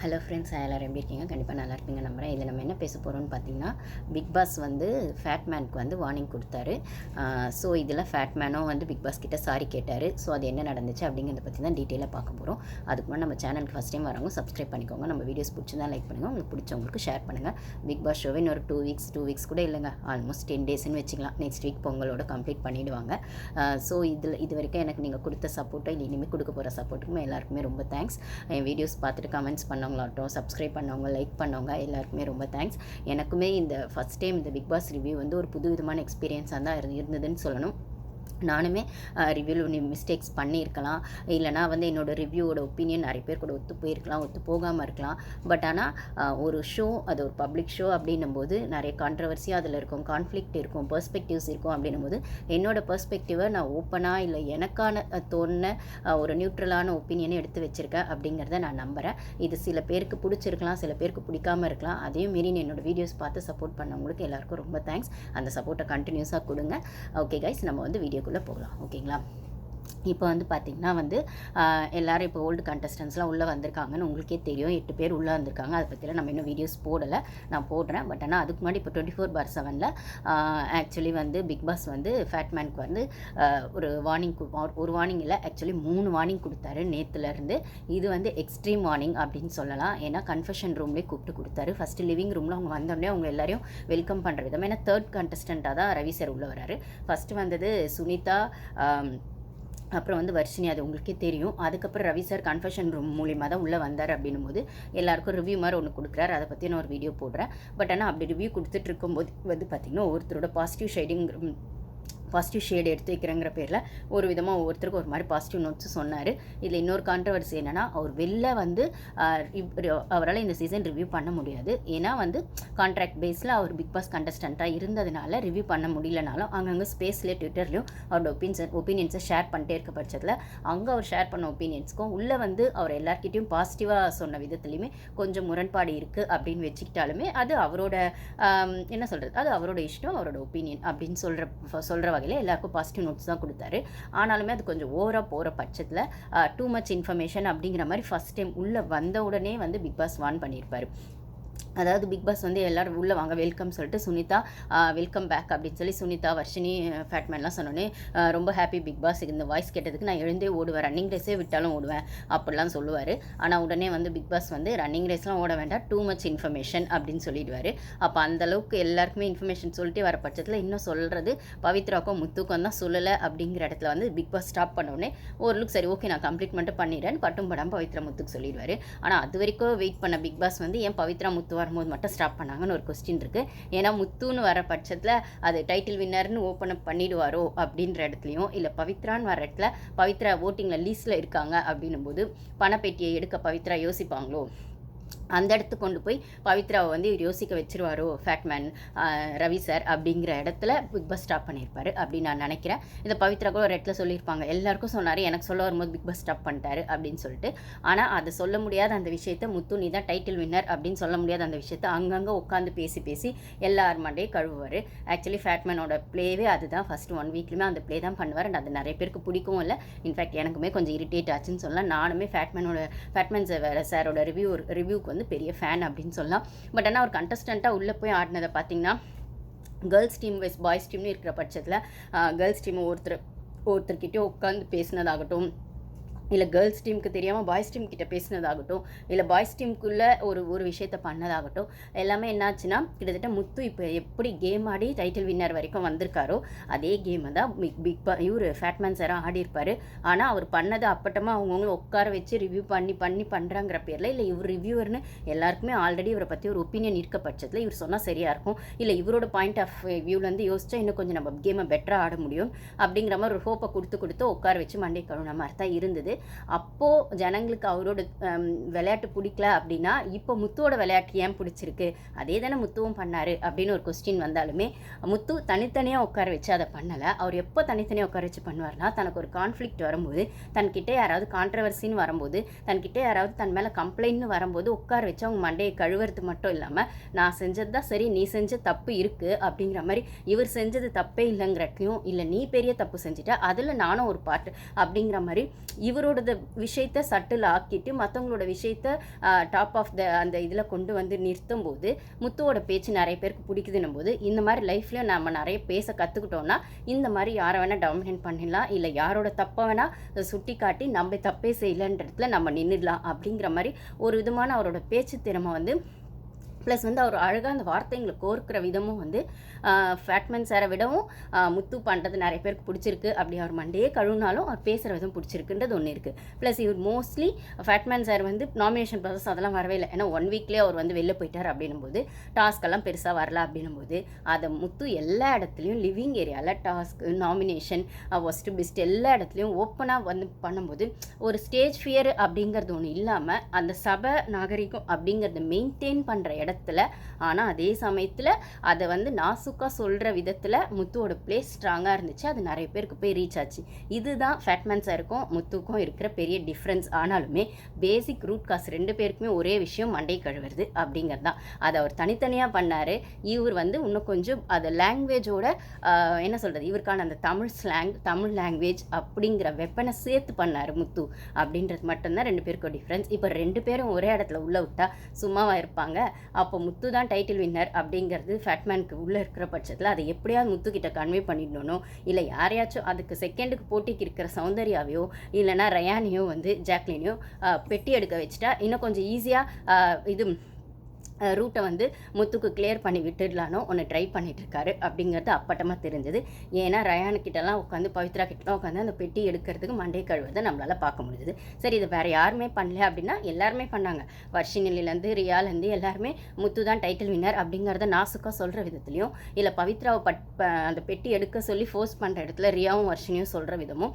Hello friends எல்லோரும் எப்படி இருக்கீங்க? கண்டிப்பாக நல்லா இருப்பீங்க நம்புகிறேன் இதில் நம்ம என்ன பேச போகிறோம்னு பார்த்தீங்கன்னா பிக் பாஸ் வந்து ஃபேட் மேனுக்கு வந்து வார்னிங் கொடுத்தாரு. ஸோ இதில் ஃபேட் மேனும் வந்து பிக் பாஸ் கிட்ட சாரி கேட்டார். ஸோ அது என்ன நடந்துச்சு அப்படிங்கிறத பற்றி தான் டீட்டெயிலாக பார்க்க போகிறோம் அதுக்கு முன்னாடி நம்ம சேனலுக்கு ஃபஸ்ட் டைம் வரவங்க சப்ஸ்கிரைப் பண்ணிக்கோங்க. நம்ம வீடியோஸ் பிடிச்சிருந்தா லைக் பண்ணுங்கள் உங்களுக்கு பிடிச்சவங்களுக்கு ஷேர் பண்ணுங்கள் பிக் பாஸ் ஷோவே இன்னொரு டூ வீக்ஸ் டூ வீக்ஸ் கூட இல்லைங்க. ஆல்மோஸ்ட் டென் டேஸ்னு வச்சுக்கலாம். நெக்ஸ்ட் வீக் பொங்கலோட கம்ப்ளீட் பண்ணிவிடுவாங்க ஸோ இதில் இது வரைக்கும் எனக்கு நீங்கள் கொடுத்த சப்போர்ட்டோ இல்லை இனிமேல் கொடுக்க போகிற சப்போர்ட்டுக்குமே எல்லாருக்குமே ரொம்ப தேங்க்ஸ் என் வீடியோஸ் பார்த்துட்டு கமெண்ட்ஸ் பண்ண பண்ணவங்களாகட்டும் சப்ஸ்கிரைப் பண்ணவங்க லைக் பண்ணவங்க எல்லாருக்குமே ரொம்ப தேங்க்ஸ் எனக்குமே இந்த ஃபஸ்ட் டைம் இந்த பிக் பாஸ் ரிவ்யூ வந்து ஒரு புது விதமான எக்ஸ்பீரியன்ஸாக தான் இருந்ததுன்னு சொல்லணும். நானுமே ரிவ்யூவில் மிஸ்டேக்ஸ் பண்ணியிருக்கலாம். இல்லைனா வந்து என்னோடய ரிவ்யூவோட ஒப்பீனியன் நிறைய பேர் கூட ஒத்து போயிருக்கலாம் ஒத்து போகாமல் இருக்கலாம். பட் ஆனால் ஒரு ஷோ அது ஒரு பப்ளிக் ஷோ அப்படின்னும் போது நிறைய கான்ட்ரவர்சியாக அதில் இருக்கும் கான்ஃப்ளிக்ட் இருக்கும் பர்ஸ்பெக்டிவ்ஸ் இருக்கும் அப்படின்னும் போது என்னோட பர்ஸ்பெக்டிவை நான் ஓப்பனாக இல்லை எனக்கான தோணுன ஒரு நியூட்ரலான ஒப்பீனியனை எடுத்து வச்சுருக்கேன் அப்படிங்கிறத நான் நம்புகிறேன் இது சில பேருக்கு பிடிச்சிருக்கலாம் சில பேருக்கு பிடிக்காம இருக்கலாம். அதையும் மீறி என்னோடய வீடியோஸ் பார்த்து சப்போர்ட் பண்ணவங்களுக்கு எல்லாருக்கும் ரொம்ப தேங்க்ஸ் அந்த சப்போர்ட்டை கண்டினியூஸாக கொடுங்க. ஓகே கைஸ் நம்ம வந்து video của lớp bộ là Hồng Kiền Lâm இப்போ வந்து பார்த்திங்கன்னா வந்து எல்லோரும் இப்போ ஓல்டு கண்டஸ்டன்ஸ்லாம் உள்ளே வந்திருக்காங்கன்னு உங்களுக்கே தெரியும். எட்டு பேர் உள்ளே வந்திருக்காங்க. அதை பற்றிலாம் நம்ம இன்னும் வீடியோஸ் போடலை. நான் போடுறேன். பட் ஆனால் அதுக்கு முன்னாடி இப்போ டுவெண்ட்டி ஃபோர் பார் செவனில் ஆக்சுவலி வந்து பிக் பாஸ் வந்து ஃபேட்மேனுக்கு வந்து ஒரு வார்னிங் ஒரு வார்னிங் இல்லை. ஆக்சுவலி மூணு வார்னிங் கொடுத்தாரு நேற்றுலேருந்து இது வந்து எக்ஸ்ட்ரீம் வார்னிங் அப்படின்னு சொல்லலாம். ஏன்னா கன்ஃபெஷன் ரூம்லேயே கூப்பிட்டு கொடுத்தாரு. ஃபஸ்ட்டு லிவிங் ரூமில் அவங்க வந்தோடனே அவங்க எல்லாரையும் வெல்கம் பண்ணுற விதம். ஏன்னா தேர்ட் கண்டஸ்டண்ட்டாக தான் ரவி சார் உள்ளே வராரு. ஃபஸ்ட்டு வந்தது சுனிதா அப்புறம் வந்து வர்ஷினி அது உங்களுக்கே தெரியும். அதுக்கப்புறம் ரவி சார் கன்ஃபெஷன் ரூம் மூலியமாக தான் உள்ளே வந்தார் அப்படின்னும் போது எல்லாருக்கும் ரிவ்யூ மாதிரி ஒன்று கொடுக்குறாரு. அதை பற்றி நான் ஒரு வீடியோ போடுறேன். பட் ஆனால் அப்படி ரிவ்யூ கொடுத்துட்டு இருக்கும்போது வந்து பார்த்திங்கன்னா ஒருத்தரோட பாசிட்டிவ் ஷைடிங் பாசிட்டிவ் ஷேடு எடுத்து வைக்கிறேங்கிற பேரில் ஒரு விதமாக ஒவ்வொருத்தருக்கும் ஒரு மாதிரி பாசிட்டிவ் நோட்ஸ் சொன்னார். இதில் இன்னொரு கான்ட்ரவர்சி என்னென்னா அவர் வெளில வந்து அவரால் இந்த சீசன் ரிவ்யூ பண்ண முடியாது. ஏன்னா வந்து கான்ட்ராக்ட் பேஸில் அவர் பிக் பாஸ் கண்டஸ்டண்ட்டாக இருந்ததுனால ரிவ்யூ பண்ண முடியலனாலும் அங்கங்கே ஸ்பேஸ்லேயே ட்விட்டர்லையும் அவரோட ஒப்பீனியன் ஒப்பீனியன்ஸை ஷேர் பண்ணிட்டே இருக்க பட்சத்தில் அங்கே அவர் ஷேர் பண்ண ஒப்பீனியன்ஸ்க்கும் உள்ளே வந்து அவர் எல்லாருக்கிட்டையும் பாசிட்டிவாக சொன்ன விதத்துலையுமே கொஞ்சம் முரண்பாடு இருக்குது அப்படின்னு வச்சுக்கிட்டாலுமே அது அவரோட என்ன சொல்கிறது அது அவரோட இஷ்டம் அவரோட ஒப்பீனியன் அப்படின்னு சொல்கிற சொல்கிற வகையில் எல்லாருக்கும் பாசிட்டிவ் நோட்ஸ் தான் கொடுத்தாரு. ஆனாலுமே அது கொஞ்சம் ஓவராக போகிற பட்சத்தில் டூ மச் இன்ஃபர்மேஷன் அப்படிங்கிற மாதிரி ஃபஸ்ட் டைம் உள்ளே வந்த உடனே வந்து பிக் பாஸ் வான் பண்ணியிருப்பாரு அதாவது பிக் பாஸ் வந்து எல்லோரும் உள்ளே வாங்க வெல்கம் சொல்லிட்டு சுனிதா வெல்கம் பேக் அப்படின்னு சொல்லி சுனிதா வர்ஷினி ஃபேட்மேன்லாம் சொன்னோன்னே ரொம்ப ஹாப்பி பிக் பாஸ் இந்த வாய்ஸ் கேட்டதுக்கு நான் எழுந்தே ஓடுவேன். ரன்னிங் ரேஸே விட்டாலும் ஓடுவேன். அப்படிலாம் சொல்லுவார். ஆனால் உடனே வந்து பிக் பாஸ் வந்து ரன்னிங் ரேஸ்லாம் ஓட வேண்டாம். டூ மச் இன்ஃபர்மேஷன் அப்படின்னு சொல்லிடுவார். அப்போ அந்த அளவுக்கு எல்லாருக்குமே இன்ஃபர்மேஷன் சொல்லிட்டு வர பட்சத்தில் இன்னும் சொல்கிறது பவித்ராக்கும் முத்துக்கும் தான் சொல்லலை அப்படிங்கிற இடத்துல வந்து பிக் பாஸ் ஸ்டாப் பண்ணோடனே ஒரு லுக் சரி ஓகே நான் கம்ப்ளீட் மட்டும் பண்ணிடுறேன். பட்டும் படாமல் பவித்ரா முத்துக்கு சொல்லிடுவார். ஆனால் அது வரைக்கும் வெயிட் பண்ண பிக் பாஸ் வந்து ஏன் பவித்ரா முத்து வரும்போது மட்டும் ஸ்டாப் பண்ணாங்கன்னு ஒரு கொஸ்டின் இருக்குது ஏன்னா முத்துன்னு வர பட்சத்தில் அது டைட்டில் வின்னர்னு ஓப்பன் அப் பண்ணிடுவாரோ அப்படின்ற இடத்துலையும் இல்லை பவித்ரான்னு வர இடத்துல பவித்ரா ஓட்டிங்கில் லீஸ்டில் இருக்காங்க அப்படின்னும் போது பணப்பெட்டியை எடுக்க பவித்ரா யோசிப்பாங்களோ? அந்த இடத்துக்கு கொண்டு போய் பவித்ராவை வந்து இவர் யோசிக்க வச்சிருவாரோ ஃபேட்மேன் ரவி சார் அப்படிங்கிற இடத்துல பிக் பாஸ் ஸ்டாப் பண்ணியிருப்பாரு அப்படின்னு நான் நினைக்கிறேன். இந்த பவித்ரா கூட ஒரு இடத்துல சொல்லியிருப்பாங்க. எல்லாருக்கும் சொன்னார் எனக்கு சொல்ல வரும்போது பிக் பாஸ் ஸ்டாப் பண்ணிட்டாரு அப்படின்னு சொல்லிட்டு. ஆனால் அதை சொல்ல முடியாத அந்த விஷயத்த முத்து நீ தான் டைட்டில் வின்னர் அப்படின்னு சொல்ல முடியாத அந்த விஷயத்த அங்கங்கே உட்காந்து பேசி பேசி எல்லார் மண்டையும் கழுவுவார். ஆக்சுவலி ஃபேட்மேனோட ப்ளேவே அதுதான். ஃபர்ஸ்ட் ஒன் வீக்லையுமே அந்த ப்ளே தான் பண்ணுவார். அண்ட் அது நிறைய பேருக்கு பிடிக்கவும் இல்லை. இன்ஃபேக்ட் எனக்குமே கொஞ்சம் இரிட்டேட் ஆச்சுன்னு சொல்லலாம். நானுமே ஃபேட்மேனோட ஃபேட்மேன் சாரோட ரிவ்யூ ரிவ்யூக்கு வந்து பெரிய ஃபேன் அப்படின்னு சொல்லலாம். பட் ஆனால் அவர் கண்டஸ்டண்ட்டாக உள்ளே போய் ஆடினதை பார்த்தீங்கன்னா கேர்ள்ஸ் டீம் வைஸ் பாய்ஸ் டீம்னு இருக்கிற பட்சத்தில் கேர்ள்ஸ் டீம் ஒருத்தர் ஒருத்தர்கிட்ட உட்காந்து பேசினதாகட்டும் இல்லை கேர்ள்ஸ் டீமுக்கு தெரியாமல் பாய்ஸ் டீம் கிட்ட பேசினதாகட்டும் இல்லை பாய்ஸ் டீமுக்குள்ளே ஒரு ஒரு விஷயத்த பண்ணதாகட்டும் எல்லாமே என்னாச்சுன்னா கிட்டத்தட்ட முத்து இப்போ எப்படி கேம் ஆடி டைட்டில் வின்னர் வரைக்கும் வந்திருக்காரோ அதே கேமை தான் பிக் பிக் பா இவர் ஃபேட்மேன் சாராக ஆடிருப்பார் ஆனால் அவர் பண்ணதை அப்பட்டமாக அவங்கவுங்கள உட்கார வச்சு ரிவ்யூ பண்ணி பண்ணி பண்ணுறாங்கிற பேரில் இல்லை இவர் ரிவ்யூவர்னு எல்லாருக்குமே ஆல்ரெடி இவரை பற்றி ஒரு ஒப்பீனியன் இருக்க பட்சத்தில் இவர் சொன்னால் சரியாக இருக்கும். இல்லை இவரோட பாயிண்ட் ஆஃப் வியூலேருந்து யோசிச்சா இன்னும் கொஞ்சம் நம்ம கேமை பெட்டராக ஆட முடியும் அப்படிங்கிற மாதிரி ஒரு ஹோப்பை கொடுத்து கொடுத்து உட்கார வச்சு மண்டே கழுவுன மாதிரி தான் இருந்தது. அப்போது ஜனங்களுக்கு அவரோட விளையாட்டு பிடிக்கல அப்படின்னா இப்போ முத்துவோட விளையாட்டு ஏன் பிடிச்சிருக்கு? அதே தானே முத்துவும் பண்ணார் அப்படின்னு ஒரு கொஸ்டின் வந்தாலுமே முத்து தனித்தனியாக உட்கார வச்சு அதை பண்ணலை. அவர் எப்போ தனித்தனியாக உட்கார வச்சு பண்ணுவார்னா தனக்கு ஒரு கான்ஃப்ளிக்ட் வரும்போது தன்கிட்ட யாராவது கான்ட்ரவர்சின்னு வரும்போது தன்கிட்ட யாராவது தன் மேலே கம்ப்ளைண்ட்னு வரும்போது உட்கார வச்சு அவங்க மண்டையை கழுவுறது மட்டும் இல்லாமல் நான் செஞ்சது தான் சரி நீ செஞ்ச தப்பு இருக்குது அப்படிங்கிற மாதிரி இவர் செஞ்சது தப்பே இல்லைங்கிறட்டையும் இல்லை நீ பெரிய தப்பு செஞ்சுட்ட அதில் நானும் ஒரு பாட்டு அப்படிங்கிற மாதிரி இவர் இவரோட விஷயத்த சட்டில் ஆக்கிட்டு மற்றவங்களோட விஷயத்த டாப் ஆஃப் த அந்த இதில் கொண்டு வந்து நிறுத்தும் போது முத்துவோட பேச்சு நிறைய பேருக்கு பிடிக்குதுன்னும் போது இந்த மாதிரி லைஃப்லையும் நம்ம நிறைய பேச கற்றுக்கிட்டோம்னா இந்த மாதிரி யாரை வேணால் டாமினேட் பண்ணிடலாம் இல்லை யாரோட தப்பை வேணால் சுட்டி காட்டி நம்ம தப்பே செய்யலைன்றதுல நம்ம நின்றுடலாம் அப்படிங்கிற மாதிரி ஒரு விதமான அவரோட பேச்சு திறமை வந்து ப்ளஸ் வந்து அவர் அழகாக அந்த வார்த்தைங்களை கோர்க்கிற விதமும் வந்து ஃபேட்மேன் சாரை விடவும் முத்து பண்ணுறது நிறைய பேருக்கு பிடிச்சிருக்கு. அப்படி அவர் மண்டையே கழுவினாலும் அவர் பேசுகிற விதம் பிடிச்சிருக்குன்றது ஒன்று இருக்குது ப்ளஸ் இவர் மோஸ்ட்லி ஃபேட்மேன் சார் வந்து நாமினேஷன் ப்ராசஸ் அதெல்லாம் வரவே இல்லை. ஏன்னா ஒன் வீக்லேயே அவர் வந்து வெளில போயிட்டார் அப்படின்னும் போது டாஸ்க் எல்லாம் பெருசாக வரல அப்படின்னும் போது அதை முத்து எல்லா இடத்துலையும் லிவிங் ஏரியாவில் டாஸ்க் நாமினேஷன் ஒஸ்ட் பெஸ்ட் எல்லா இடத்துலையும் ஓப்பனாக வந்து பண்ணும்போது ஒரு ஸ்டேஜ் ஃபியர் அப்படிங்கிறது ஒன்று இல்லாமல் அந்த சபை நாகரிகம் அப்படிங்கிறத மெயின்டைன் பண்ணுற இடத்துல ஆனால் அதே சமயத்தில் அதை வந்து நாசுக்காக சொல்கிற விதத்தில் முத்துவோட பிளேஸ் ஸ்ட்ராங்காக இருந்துச்சு. அது நிறைய பேருக்கு போய் ரீச் ஆச்சு. இதுதான் ஃபேட்மேன் சாருக்கும் முத்துக்கும் இருக்கிற பெரிய டிஃப்ரென்ஸ் ஆனாலுமே பேசிக் ரூட் காஸ் ரெண்டு பேருக்குமே ஒரே விஷயம் மண்டை கழுவுறது அப்படிங்கிறது தான் அதை அவர் தனித்தனியாக பண்ணார். இவர் வந்து இன்னும் கொஞ்சம் அது லாங்குவேஜோட என்ன சொல்கிறது இவருக்கான அந்த தமிழ் ஸ்லாங் தமிழ் லாங்குவேஜ் அப்படிங்கிற வெப்பனை சேர்த்து பண்ணார் முத்து. அப்படின்றது மட்டும்தான் ரெண்டு பேருக்கும் டிஃப்ரென்ஸ் இப்போ ரெண்டு பேரும் ஒரே இடத்துல உள்ள விட்டா சும்மாவா இருப்பாங்க. அப்போ முத்து தான் டைட்டில் வின்னர் அப்படிங்கிறது ஃபேட்மேனுக்கு உள்ளே இருக்கிற பட்சத்தில் அதை எப்படியாவது முத்து கிட்ட கன்வே பண்ணிடணும் இல்லை யாரையாச்சும் அதுக்கு செகண்டுக்கு போட்டிக்கு இருக்கிற சௌந்தர்யாவையோ இல்லைன்னா ரயானையோ வந்து ஜாக்லினையோ பெட்டி எடுக்க வச்சுட்டா இன்னும் கொஞ்சம் ஈஸியாக இது ரூட்டை வந்து முத்துக்கு கிளியர் பண்ணி விட்டுடலானோ ஒன்று ட்ரை பண்ணிகிட்ருக்காரு அப்படிங்கிறது அப்பட்டமாக தெரிஞ்சது. ஏன்னா ரயானுக்கிட்டலாம் உட்காந்து பவித்ரா கிட்டலாம் உட்காந்து அந்த பெட்டி எடுக்கிறதுக்கு மண்டை கழுவதை நம்மளால் பார்க்க முடியுது சரி இது வேறு யாருமே பண்ணல அப்படின்னா எல்லாருமே பண்ணாங்க. வர்ஷினிலேருந்து ரியாலேருந்து எல்லாருமே முத்து தான் டைட்டில் வின்னர் அப்படிங்கிறத நாசுக்காக சொல்கிற விதத்துலையும் இல்லை பவித்ராவை பட் அந்த பெட்டி எடுக்க சொல்லி ஃபோர்ஸ் பண்ணுற இடத்துல ரியாவும் வர்ஷினியும் சொல்கிற விதமும்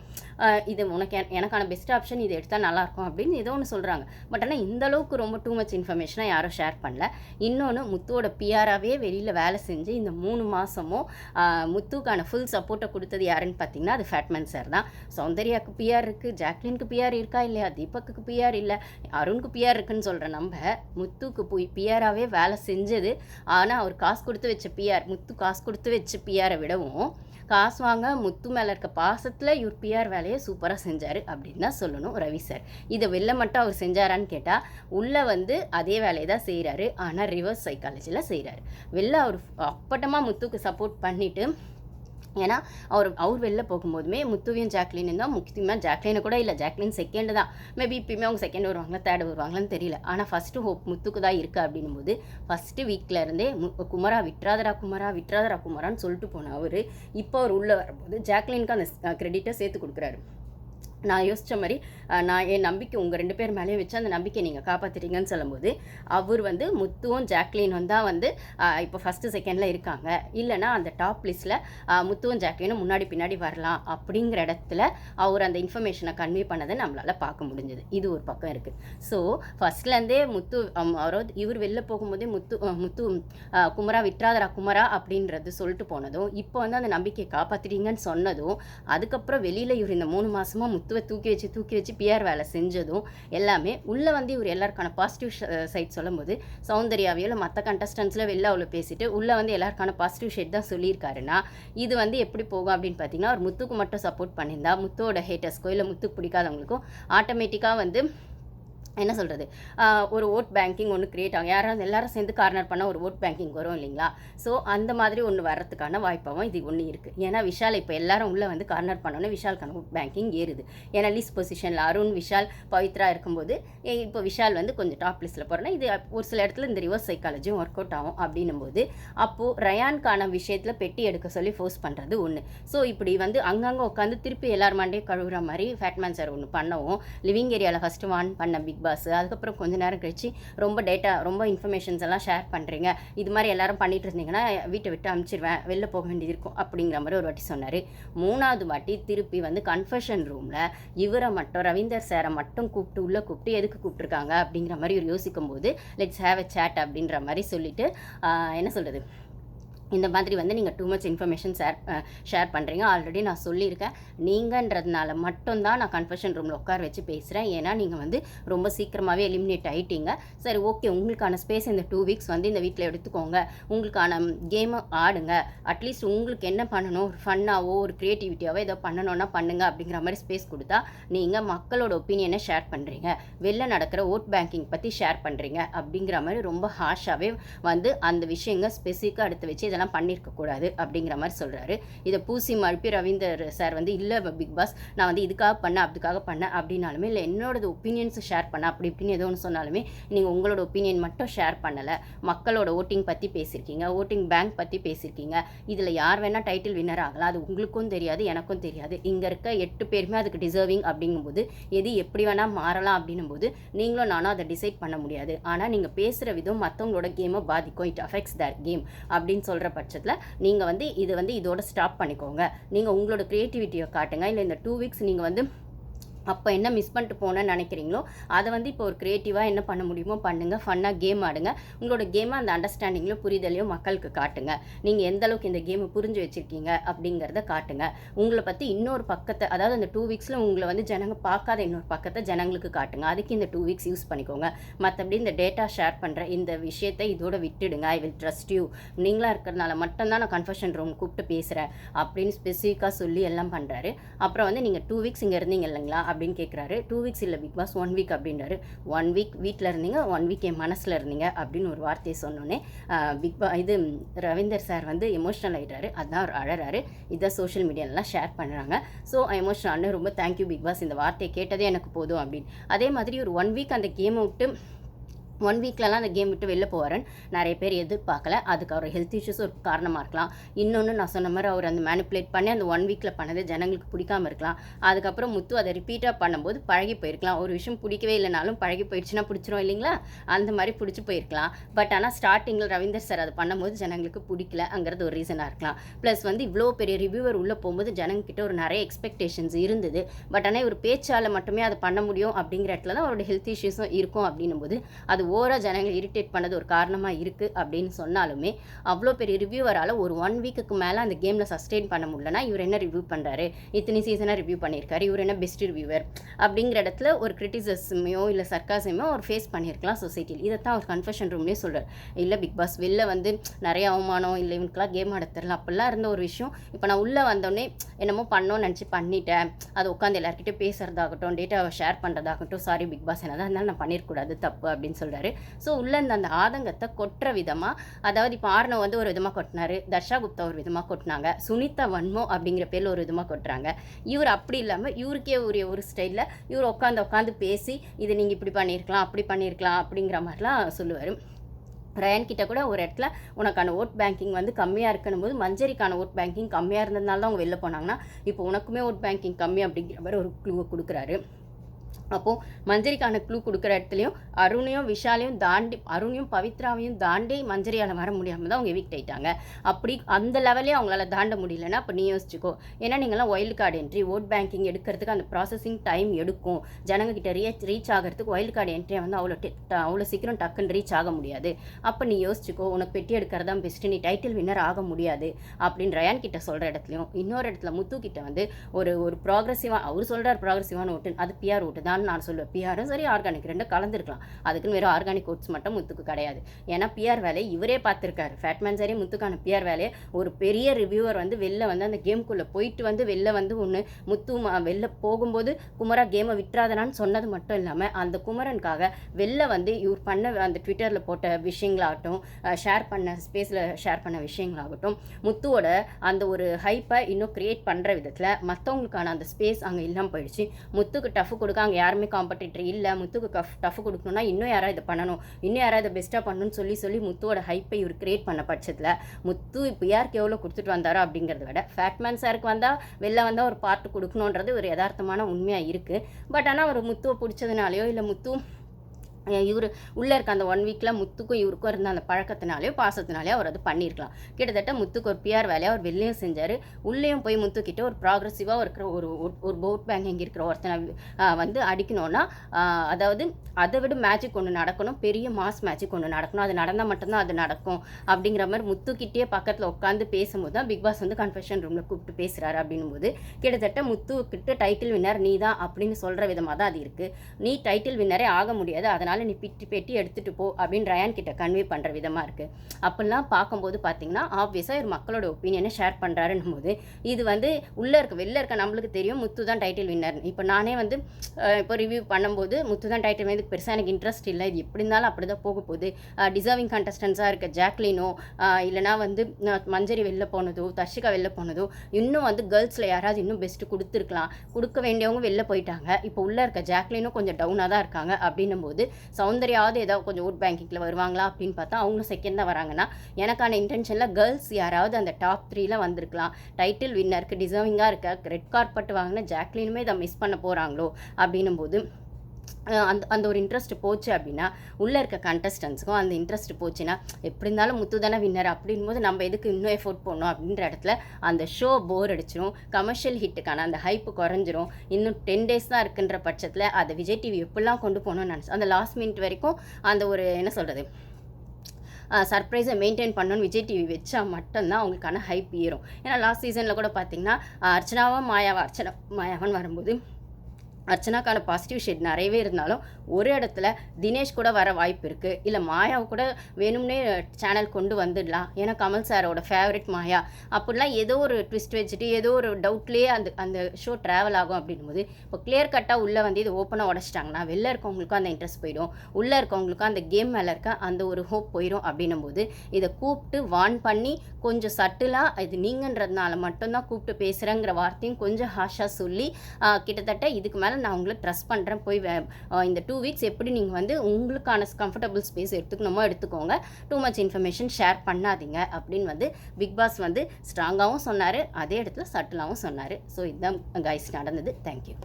இது உனக்கு எனக்கான பெஸ்ட் ஆப்ஷன் இது எடுத்தால் நல்லாயிருக்கும் அப்படின்னு ஏதோ ஒன்று சொல்கிறாங்க பட் ஆனால் இந்த அளவுக்கு ரொம்ப டூ மச் இன்ஃபர்மேஷனாக யாரும் ஷேர் பண்ணல. இன்னொன்று முத்துவோட பிஆராகவே வெளியில் வேலை செஞ்சு இந்த மூணு மாதமும் முத்துக்கான ஃபுல் சப்போர்ட்டை கொடுத்தது யாருன்னு பார்த்தீங்கன்னா அது ஃபேட்மேன் சார் தான். சௌந்தர்யாவுக்கு பிஆர் இருக்குது ஜாக்லினுக்கு பிஆர் இருக்கா இல்லையா தீபக்குக்கு பிஆர் இல்லை அருணுக்கு பிஆர் இருக்குன்னு சொல்கிற நம்ம முத்துக்கு போய் பிஆராகவே வேலை செஞ்சது. ஆனால் அவர் காசு கொடுத்து வச்ச பிஆர் முத்து காசு கொடுத்து வச்ச பிஆரை விடவும் காசு வாங்க முத்து மேலே இருக்க பாசத்தில் இவர் பிஆர் வேலையை சூப்பராக செஞ்சார் அப்படின்னு தான் சொல்லணும் ரவி சார் இதை வெளில மட்டும் அவர் செஞ்சாரான்னு கேட்டால் உள்ளே வந்து அதே வேலையை தான் செய்கிறாரு ஆனால் ரிவர்ஸ் சைக்காலஜியில் செய்கிறாரு வெளில அவர் அப்பட்டமாக முத்துக்கு சப்போர்ட் பண்ணிவிட்டு ஏன்னா அவர் அவர் வெளில போகும்போதுமே முத்துவையும் ஜாக்லின் தான் முக்கியமாக ஜாக்லினை கூட இல்லை ஜாக்லின் செகண்டு தான். மேபி இப்பயுமே அவங்க செகண்ட் வருவாங்களா தேர்ட் வருவாங்களான்னு தெரியல. ஆனால் ஃபஸ்ட்டு ஹோப் முத்துக்கு தான் இருக்குது அப்படின்னும் போது ஃபஸ்ட்டு வீக்கில் இருந்தே மு- குமரா விட்ராதரா குமரா விட்ராதரா குமரான்னு சொல்லிட்டு போன அவர் இப்போ அவர் உள்ளே வரும்போது ஜாக்லினுக்கு அந்த க்ரெடிட்டை சேர்த்து கொடுக்குறாரு. நான் யோசித்த மாதிரி நான் என் நம்பிக்கை உங்கள் ரெண்டு பேர் மேலேயும் வச்சு அந்த நம்பிக்கை நீங்கள் காப்பாற்றுறீங்கன்னு சொல்லும்போது அவர் வந்து முத்துவும் ஜாக்லினும் தான் வந்து இப்போ ஃபஸ்ட்டு செகண்டில் இருக்காங்க. இல்லைனா அந்த டாப் லிஸ்ட்டில் முத்துவும் ஜாக்லினும் முன்னாடி பின்னாடி வரலாம் அப்படிங்கிற இடத்துல அவர் அந்த இன்ஃபர்மேஷனை கன்வே பண்ணதை நம்மளால் பார்க்க முடிஞ்சது. இது ஒரு பக்கம் இருக்குது ஸோ ஃபஸ்ட்லேருந்தே முத்து அம், இவர் வெளில போகும்போதே முத்து முத்து குமரா விட்ராதரா குமரா அப்படின்றது சொல்லிட்டு போனதும் இப்போ வந்து அந்த நம்பிக்கையை காப்பாற்றுறீங்கன்னு சொன்னதும் அதுக்கப்புறம் வெளியில் இவர் இந்த மூணு மாதமாக முத்து முத்துவை தூக்கி வச்சு தூக்கி வச்சு பிஆர் வேலை செஞ்சதும் எல்லாமே உள்ளே வந்து இவர் எல்லாருக்கான பாசிட்டிவ் சைட் சொல்லும்போது சௌந்தர்யாவையோ இல்லை மற்ற கண்டஸ்டன்ஸில் வெளில அவ்வளோ பேசிட்டு உள்ளே வந்து எல்லாருக்கான பாசிட்டிவ் ஷேட் தான் சொல்லியிருக்காருன்னா இது வந்து எப்படி போகும் அப்படின்னு பார்த்தீங்கன்னா அவர் முத்துக்கு மட்டும் சப்போர்ட் பண்ணியிருந்தா முத்துவோட ஹேட்டர்ஸ்க்கோ இல்லை முத்துக்கு பிடிக்காதவங்களுக்கும் ஆட்டோமேட்டிக்காக வந்து என்ன சொல்கிறது ஒரு ஓட் பேங்கிங் ஒன்று கிரியேட் ஆகும். யாராவது எல்லாரும் சேர்ந்து கார்னர் பண்ணால் ஒரு ஓட் பேங்கிங் வரும் இல்லைங்களா? ஸோ அந்த மாதிரி ஒன்று வர்றதுக்கான வாய்ப்பாகவும் இது ஒன்று இருக்குது ஏன்னா விஷால் இப்போ எல்லாரும் உள்ளே வந்து கார்னர் பண்ணோன்னே விஷாலுக்கான ஓட் பேங்கிங் ஏறுது. ஏன்னா லிஸ்ட் பொசிஷனில் அருண் விஷால் பவித்ரா இருக்கும்போது இப்போ விஷால் வந்து கொஞ்சம் டாப் லிஸ்ட்டில் போகிறேன்னா இது ஒரு சில இடத்துல இந்த ரிவர்ஸ் சைக்காலஜியும் ஒர்க் அவுட் ஆகும் அப்படின்னும் போது அப்போது ரயான்கான விஷயத்தில் பெட்டி எடுக்க சொல்லி ஃபோர்ஸ் பண்ணுறது ஒன்று ஸோ இப்படி வந்து அங்கங்கே உட்காந்து திருப்பி எல்லார் மண்டையும் கழுவுற மாதிரி ஃபேட்மேன் சார் ஒன்று பண்ணவும் லிவிங் ஏரியாவில் ஃபஸ்ட்டு வான் பண்ண பிக் பாஸ் அதுக்கப்புறம் கொஞ்ச நேரம் கழிச்சு ரொம்ப டேட்டா ரொம்ப இன்ஃபர்மேஷன்ஸ் எல்லாம் ஷேர் பண்ணுறீங்க இது மாதிரி எல்லாரும் பண்ணிட்டு இருந்தீங்கன்னா வீட்டை விட்டு அனுப்பிச்சிடுவேன் வெளில போக வேண்டியது இருக்கும் அப்படிங்கிற மாதிரி ஒரு வாட்டி சொன்னார். மூணாவது வாட்டி திருப்பி வந்து கன்ஃபெஷன் ரூமில் இவரை மட்டும் ரவீந்தர் சாரை மட்டும் கூப்பிட்டு உள்ளே கூப்பிட்டு எதுக்கு கூப்பிட்ருக்காங்க அப்படிங்கிற மாதிரி ஒரு யோசிக்கும் போது லெட்ஸ் ஹேவ் அ சேட் அப்படின்ற மாதிரி சொல்லிட்டு என்ன சொல்கிறது இந்த மாதிரி வந்து நீங்கள் too much information share share பண்ணுறீங்க ஆல்ரெடி நான் சொல்லியிருக்கேன். நீங்கன்றதுனால மட்டும்தான் நான் கன்ஃபெஷன் ரூமில் உட்கார வச்சு பேசுகிறேன் ஏன்னா நீங்கள் வந்து ரொம்ப சீக்கிரமாகவே எலிமினேட் ஆகிட்டீங்க சரி ஓகே உங்களுக்கான ஸ்பேஸ் இந்த டூ வீக்ஸ் வந்து இந்த வீட்டில் எடுத்துக்கோங்க. உங்களுக்கான கேமை ஆடுங்க. அட்லீஸ்ட் உங்களுக்கு என்ன பண்ணணும்? ஒரு ஃபன்னாவோ ஒரு க்ரியேட்டிவிட்டியாவோ ஏதோ பண்ணணும்னா பண்ணுங்க அப்படிங்கிற மாதிரி ஸ்பேஸ் கொடுத்தா நீங்கள் மக்களோட ஒப்பீனியனை ஷேர் பண்ணுறீங்க வெளில நடக்கிற ஓட் பேங்கிங் பற்றி ஷேர் பண்ணுறீங்க அப்படிங்கிற மாதிரி ரொம்ப ஹாஷாகவே வந்து அந்த விஷயங்கள் ஸ்பெசிஃபிக்காக எடுத்து வச்சு இதெல்லாம் பண்ணியிருக்கக்கூடாது அப்படிங்கிற மாதிரி சொல்கிறாரு இதை பூசி மழுப்பி ரவீந்தர் சார் வந்து இல்லை பிக் பாஸ் நான் வந்து இதுக்காக பண்ணேன் அதுக்காக பண்ணேன் அப்படின்னாலுமே இல்லை என்னோடது ஒப்பீனியன்ஸை ஷேர் பண்ண அப்படி இப்படின்னு ஏதோ ஒன்று சொன்னாலுமே நீங்கள் உங்களோட ஒப்பீனியன் மட்டும் ஷேர் பண்ணலை. மக்களோட ஓட்டிங் பற்றி பேசியிருக்கீங்க ஓட்டிங் பேங்க் பற்றி பேசியிருக்கீங்க. இதில் யார் வேணால் டைட்டில் வின்னர் ஆகலாம். அது உங்களுக்கும் தெரியாது எனக்கும் தெரியாது. இங்கே இருக்க எட்டு பேருமே அதுக்கு டிசர்விங் அப்படிங்கும்போது எது எப்படி வேணால் மாறலாம் அப்படின்னும் போது நீங்களும் நானும் அதை டிசைட் பண்ண முடியாது. ஆனால் நீங்கள் பேசுகிற விதம் மற்றவங்களோட கேமை பாதிக்கும். இட் அஃபெக்ட்ஸ் தர் கேம் அப்படின்னு சொல்கிற பட்சத்தில் நீங்கள் வந்து இது வந்து இதோட ஸ்டாப் பண்ணிக்கோங்க. நீங்கள் உங்களோட க்ரியேட்டிவிட்டியை காட்டுங்க. இல்லை இந்த டூ வீக்ஸ் நீங்கள் வந்து அப்போ என்ன மிஸ் பண்ணிட்டு போனேன்னு நினைக்கிறீங்களோ அதை வந்து இப்போ ஒரு க்ரியேட்டிவாக என்ன பண்ண முடியுமோ பண்ணுங்கள் ஃபன்னாக கேம் ஆடுங்க. உங்களோட கேமை அந்த அண்டர்ஸ்டாண்டிங்லையும் புரிதலையும் மக்களுக்கு காட்டுங்க. நீங்கள் எந்த அளவுக்கு இந்த கேமை புரிஞ்சு வச்சுருக்கீங்க அப்படிங்கிறத காட்டுங்க. உங்களை பற்றி இன்னொரு பக்கத்தை அதாவது அந்த டூ வீக்ஸில் உங்களை வந்து ஜனங்க பார்க்காத இன்னொரு பக்கத்தை ஜனங்களுக்கு காட்டுங்க. அதுக்கு இந்த டூ வீக்ஸ் யூஸ் பண்ணிக்கோங்க. மற்றபடி இந்த டேட்டா ஷேர் பண்ணுற இந்த விஷயத்தை இதோட விட்டுடுங்க. ஐ வில் ட்ரஸ்ட் யூ நீங்களாக இருக்கிறதுனால மட்டும்தான் நான் கன்ஃபெஷன் ரூம் கூப்பிட்டு பேசுகிறேன் அப்படின்னு ஸ்பெசிஃபிக்காக சொல்லி எல்லாம் பண்ணுறாரு அப்புறம் வந்து நீங்கள் டூ வீக்ஸ் இங்கே இருந்தீங்க இல்லைங்களா? அப்படின்னு கேட்குறாரு டூ வீக்ஸ் இல்லை பிக் பாஸ் ஒன் வீக் அப்படின்றாரு. ஒன் வீக் வீட்டில் இருந்தீங்க ஒன் வீக் என் மனசில் இருந்தீங்க அப்படின்னு ஒரு வார்த்தையை சொன்னோன்னே பிக் பா இது ரவீந்தர் சார் வந்து எமோஷ்னல் ஆகிட்டாரு அதுதான் அவர் அழறாரு. இதை சோஷியல் மீடியாலலாம் ஷேர் பண்ணுறாங்க ஸோ எமோஷ்னல் ரொம்ப தேங்க்யூ பிக் பாஸ் இந்த வார்த்தையை கேட்டதே எனக்கு போதும் அப்படின்னு. அதே மாதிரி ஒரு ஒன் வீக் அந்த கேமை விட்டு ஒன் வீக்லலாம் அந்த கேம் விட்டு வெளில போவாருன்னு நிறைய பேர் எதிர்பார்க்கல. அதுக்கு அவர் ஹெல்த் இஷ்யூஸ் ஒரு காரணமாக இருக்கலாம். இன்னொன்று நான் சொன்ன மாதிரி அவர் அந்த மேனிப்புலேட் பண்ணி அந்த ஒன் வீக்கில் பண்ணது ஜனங்களுக்கு பிடிக்காம இருக்கலாம். அதுக்கப்புறம் முத்து அதை ரிப்பீட்டாக பண்ணும்போது பழகி போயிருக்கலாம். ஒரு விஷயம் பிடிக்கவே இல்லைனாலும் பழகி போயிடுச்சுன்னா பிடிச்சிரும் இல்லைங்களா? அந்த மாதிரி பிடிச்சி போயிருக்கலாம். பட் ஆனால் ஸ்டார்டிங்கில் ரவீந்தர் சார் அதை பண்ணும்போது ஜனங்களுக்கு பிடிக்கலங்கிறது ஒரு ரீசனாக இருக்கலாம். ப்ளஸ் வந்து இவ்வளோ பெரிய ரிவ்யூவர் உள்ளே போகும்போது ஜனங்கிட்ட ஒரு நிறைய எக்ஸ்பெக்டேஷன்ஸ் இருந்தது. பட் ஆனால் இவர் பேச்சால் மட்டுமே அதை பண்ண முடியும் அப்படிங்கிற இடத்துல தான் அவரோட ஹெல்த் இஷ்யூஸும் இருக்கும் அப்படின்னும் போது அது ஓவராக ஜனங்களை இரிட்டேட் பண்ணது ஒரு காரணமாக இருக்குது அப்படின்னு சொன்னாலுமே அவ்வளோ பெரிய ரிவ்யூவரால் ஒரு ஒன் வீக்குக்கு மேலே அந்த கேமில் சஸ்டெயின் பண்ண முடியலனா இவர் என்ன ரிவ்யூ பண்ணுறாரு இத்தனை சீசனாக ரிவ்யூ பண்ணியிருக்காரு இவர் என்ன பெஸ்ட் ரிவ்யூவர் அப்படிங்கிற இடத்துல ஒரு கிரிட்டிசிசமையோ இல்லை சர்க்காசமையோ அவர் ஃபேஸ் பண்ணியிருக்கலாம் சொசைட்டியில் இதைத்தான் அவர் கன்ஃபெஷன் ரூம்லேயே சொல்கிறார் இல்லை பிக் பாஸ் வெளில வந்து நிறைய அவமானம் இல்லை இவனுக்குலாம் கேம் ஆட தெரில அப்படிலாம் இருந்த ஒரு விஷயம். இப்போ நான் உள்ளே வந்தோடனே என்னமோ பண்ணோன்னு நினச்சி பண்ணிட்டேன். அது உட்காந்து எல்லாருக்கிட்டே பேசுகிறதாகட்டும் டேட்டாவை ஷேர் பண்ணுறதாகட்டும் சாரி பிக் பாஸ் என்னதான் இருந்தாலும் நான் பண்ணியிருக்கூடாது தப்பு அப்படின்னு சொல்கிறேன் ஸோ உள்ளே இருந்த அந்த ஆதங்கத்தை கொட்டுற விதமாக அதாவது இப்போ ஆர்னவ் வந்து ஒரு விதமாக கொட்டினாரு தர்ஷா குப்தா ஒரு விதமாக கொட்டினாங்க சுனிதா வன்மோ அப்படிங்கிற பேரில் ஒரு விதமாக கொட்டுறாங்க. இவர் அப்படி இல்லாமல் இவருக்கே உரிய ஒரு ஸ்டைலில் இவர் உட்காந்து உட்காந்து பேசி இது நீங்கள் இப்படி பண்ணியிருக்கலாம் அப்படி பண்ணியிருக்கலாம் அப்படிங்கிற மாதிரிலாம் சொல்லுவார். ரயன் கிட்ட கூட ஒரு இடத்துல உனக்கான ஓட் பேங்கிங் வந்து கம்மியாக இருக்கணும் போது மஞ்சரிக்கான ஓட் பேங்கிங் கம்மியாக இருந்ததுனால தான் அவங்க வெளில போனாங்கன்னா இப்போ உனக்குமே ஓட் பேங்கிங் கம்மி அப்படிங்கிற மாதிரி ஒரு க்ளூவை கொடுக்குறாரு. அப்போது மஞ்சரிக்கான க்ளூ கொடுக்குற இடத்துலையும் அருணையும் விஷாலையும் தாண்டி அருணையும் பவித்ராவையும் தாண்டி மஞ்சரியால் வர முடியாமல் தான் அவங்க எவிக்ட் ஆகிட்டாங்க அப்படி அந்த லெவலே அவங்களால தாண்ட முடியலன்னா அப்போ நீ யோசிச்சுக்கோ. ஏன்னா நீங்களாம் wild card entry vote banking எடுக்கிறதுக்கு அந்த ப்ராசஸிங் டைம் எடுக்கும். ஜனங்கக்கிட்ட ரீச் ரீச் ஆகிறதுக்கு ஒயில்டு கார்டு என்ட்ரியை வந்து அவ்வளோ அவ்வளோ சீக்கிரம் டக்குன்னு ரீச் ஆக முடியாது. அப்போ நீ யோசிச்சுக்கோ உனக்கு பெட்டி எடுக்கிறதா பெஸ்ட்டு நீ டைட்டில் வின்னர் ஆக முடியாது. அப்படின்னு ரயான் கிட்ட சொல்கிற இடத்துலையும் இன்னொரு இடத்துல முத்து கிட்ட வந்து ஒரு ஒரு ப்ராக்ரஸிவாக அவர் சொல்கிறார் ப்ராக்ரஸிவான ஓட்டு அது பிஆர் ஓட்டு தான். நான் சொல்லுவேன். பிஆரும் சரி ஆர்கானிக் ரெண்டும் கலந்துருக்கலாம். அதுக்குன்னு வெறும் ஆர்கானிக் ஓட்ஸ் மட்டும் முத்துக்கு கிடையாது. ஏன்னா பிஆர் வேலையை இவரே பார்த்துருக்காரு. ஃபேட்மேன் சரி முத்துக்கான பிஆர் வேலையை ஒரு பெரிய ரிவ்யூவர் வந்து வெளில வந்து அந்த கேம்குள்ளே போயிட்டு வந்து வெளில வந்து ஒன்று முத்து வெளில போகும்போது குமரா கேமை விட்டுறாதனான்னு சொன்னது மட்டும் இல்லாமல் அந்த குமரனுக்காக வெளில வந்து இவர் பண்ண அந்த ட்விட்டரில் போட்ட விஷயங்களாகட்டும் ஷேர் பண்ண ஸ்பேஸில் ஷேர் பண்ண விஷயங்களாகட்டும் முத்துவோட அந்த ஒரு ஹைப்பை இன்னும் க்ரியேட் பண்ணுற விதத்தில் மற்றவங்களுக்கான அந்த ஸ்பேஸ் அங்கே இல்லாமல் போயிடுச்சு. முத்துக்கு டஃப் கொடுக்க அங்கே யாருமே காம்படிட்டர் இல்லை. முத்துக்கு கஃப் டஃப் கொடுக்கணும்னா இன்னும் யாராவது இதை பண்ணணும். இன்னும் யாராவது இதை பெஸ்ட்டாக பண்ணணும்னு சொல்லி சொல்லி முத்துவோட ஹைப்பை இவர் கிரியேட் பண்ண பட்சத்தில் முத்து இப்போ யாருக்கு எவ்வளோ கொடுத்துட்டு வந்தாரோ அப்படிங்கிறத விட ஃபேட்மேன் சாருக்கு வந்தால் வெளில வந்தால் ஒரு பார்ட் கொடுக்கணுன்றது ஒரு யதார்த்தமான உண்மையாக இருக்குது பட் ஆனால் ஒரு முத்துவை பிடிச்சதுனாலையோ இல்லை முத்து இவர் உள்ளே இருக்க அந்த ஒன் வீக்கில் முத்துக்கும் இவருக்கும் இருந்த அந்த பழக்கத்தினாலேயோ பாசத்தினாலேயோ அவர் அது பண்ணியிருக்கலாம் கிட்டத்தட்ட முத்துக்கு ஒரு பிஆர் வேலையை அவர் வெளிலையும் செஞ்சார். உள்ளேயும் போய் முத்துக்கிட்ட ஒரு ப்ராக்ரெசிவாக இருக்கிற ஒரு ஒரு- போட் போட் பேங்கிங் இருக்கிற ஒருத்தனை வந்து அடிக்கணும்னா அதாவது அதை விட மேஜிக் ஒன்று நடக்கணும். பெரிய மாஸ் மேஜிக் ஒன்று நடக்கணும். அது நடந்தால் மட்டும்தான் அது நடக்கும். அப்படிங்கிற மாதிரி முத்துக்கிட்டே பக்கத்தில் உட்காந்து பேசும்போது தான் பிக் பாஸ் வந்து கன்ஃபெஷன் ரூமில் கூப்பிட்டு பேசுகிறாரு அப்படின்னும் போது கிட்டத்தட்ட முத்துக்கிட்ட டைட்டில் வின்னர் நீ தான் அப்படின்னு சொல்கிற விதமாக தான் அது இருக்குது நீ டைட்டில் வின்னரே ஆக முடியாது. அதனால் அதனால் நீ பிட்டி பெட்டி எடுத்துகிட்டு போ அப்படின்னு ரயான் கிட்ட கன்வே பண்ணுற விதமாக இருக்குது அப்படிலாம் பார்க்கும்போது பார்த்தீங்கன்னா ஆப்வியஸாக இவர் மக்களோட ஒப்பீனியனை ஷேர் பண்ணுறாருன்னும் போது இது வந்து உள்ளே இருக்க வெளில இருக்க நம்மளுக்கு தெரியும் முத்து தான் டைட்டில் வின்னர் இப்போ நானே வந்து இப்போ ரிவ்யூ பண்ணும்போது முத்து தான் டைட்டில் வந்து பெருசாக எனக்கு இன்ட்ரெஸ்ட் இல்லை. இது எப்படி இருந்தாலும் அப்படி தான் போக போகுது. டிசர்விங் கண்டஸ்டன்ஸாக இருக்க ஜாக்லினோ இல்லைனா வந்து மஞ்சரி வெளில போனதோ தர்ஷிகா வெளில போனதோ இன்னும் வந்து கேர்ள்ஸில் யாராவது இன்னும் பெஸ்ட்டு கொடுத்துருக்கலாம். கொடுக்க வேண்டியவங்க வெளில போயிட்டாங்க. இப்போ உள்ளே இருக்க ஜாக்லினும் கொஞ்சம் டவுனாக தான் இருக்காங்க. அப்படின்னும் போது சௌந்தர்யாவது ஏதாவது கொஞ்சம் ஓட் பேங்கிங்கில் வருவாங்களா அப்படின்னு பார்த்தா அவங்களும் செகண்ட் தான் வராங்கன்னா எனக்கான இன்டென்ஷனில் கேர்ள்ஸ் யாராவது அந்த டாப் த்ரீல வந்திருக்கலாம். டைட்டில் வின்னருக்கு டிசர்விங்காக இருக்க ரெட் கார்பெட் வாங்கின ஜாக்லினுமே இதை மிஸ் பண்ண போகிறாங்களோ அப்படின்னும் போது அந்த அந்த ஒரு இன்ட்ரெஸ்ட் போச்சு அப்படின்னா உள்ளே இருக்க கண்டஸ்டன்ஸுக்கும் அந்த இன்ட்ரெஸ்ட் போச்சுன்னா எப்படி இருந்தாலும் முத்து தானே வின்னர் அப்படின் போது நம்ம எதுக்கு இன்னும் எஃபோர்ட் போடணும் அப்படின்ற இடத்துல அந்த ஷோ போர் அடிச்சிடும் கமர்ஷியல் ஹிட்டுக்கான அந்த ஹைப்பு குறைஞ்சிரும். இன்னும் டென் டேஸ் தான் இருக்குன்ற பட்சத்தில் அதை விஜய் டிவி எப்படிலாம் கொண்டு போகணும்னு நினச்சி அந்த லாஸ்ட் மினிட் வரைக்கும் அந்த ஒரு என்ன சொல்கிறது சர்ப்ரைஸை மெயின்டைன் பண்ணணும்னு விஜய் டிவி வச்சா மட்டும்தான் அவங்களுக்கான ஹைப் ஏறும். ஏன்னா லாஸ்ட் சீசனில் கூட பார்த்தீங்கன்னா அர்ச்சனாவும் அர்ச்சனாவா மாயாவா அர்ச்சனா மாயாவன் வரும்போது அர்ச்சனாக்கான பாசிட்டிவ் ஷேட் நிறையவே இருந்தாலும் ஒரு இடத்துல தினேஷ் கூட வர வாய்ப்பு இருக்குது இல்லை மாயாவை கூட வேணும்னே சேனல் கொண்டு வந்துடலாம். ஏன்னா கமல் சாரோட ஃபேவரட் மாயா. அப்படிலாம் ஏதோ ஒரு ட்விஸ்ட் வச்சுட்டு ஏதோ ஒரு டவுட்லேயே அந்த அந்த ஷோ ட்ராவல் ஆகும் அப்படின்னும்போது இப்போ கிளியர் கட்டாக உள்ளே வந்து இது ஓப்பனாக உடச்சிட்டாங்கன்னா வெளில இருக்கவங்களுக்கும் அந்த இன்ட்ரெஸ்ட் போயிடும். உள்ளே இருக்கவங்களுக்கும் அந்த கேம் மேலே இருக்க அந்த ஒரு ஹோப் போயிடும் அப்படின்னும் போது இதை கூப்பிட்டு வார்ன் பண்ணி கொஞ்சம் சட்டிலாக இது நீங்கன்றதுனால மட்டும்தான் கூப்பிட்டு பேசுகிறேங்கிற வார்த்தையும் கொஞ்சம் ஹாஷாக சொல்லி கிட்டத்தட்ட இதுக்கு மேலே நான் உங்களை ட்ரஸ்ட் பண்ணுறேன் போய் வே- இந்த டூ வீக்ஸ் எப்படி நீங்கள் வந்து உங்களுக்கான கம்ஃபர்டபுள் ஸ்பேஸ் எடுத்துக்கணுமோ எடுத்துக்கோங்க. டூ மச் இன்ஃபர்மேஷன் ஷேர் பண்ணாதீங்க அப்படின்னு வந்து பிக் பாஸ் வந்து ஸ்ட்ராங்காகவும் சொன்னார். அதே இடத்துல சட்டிலாகவும் சொன்னார். ஸோ இதுதான் கைஸ் நடந்தது. தேங்க்யூ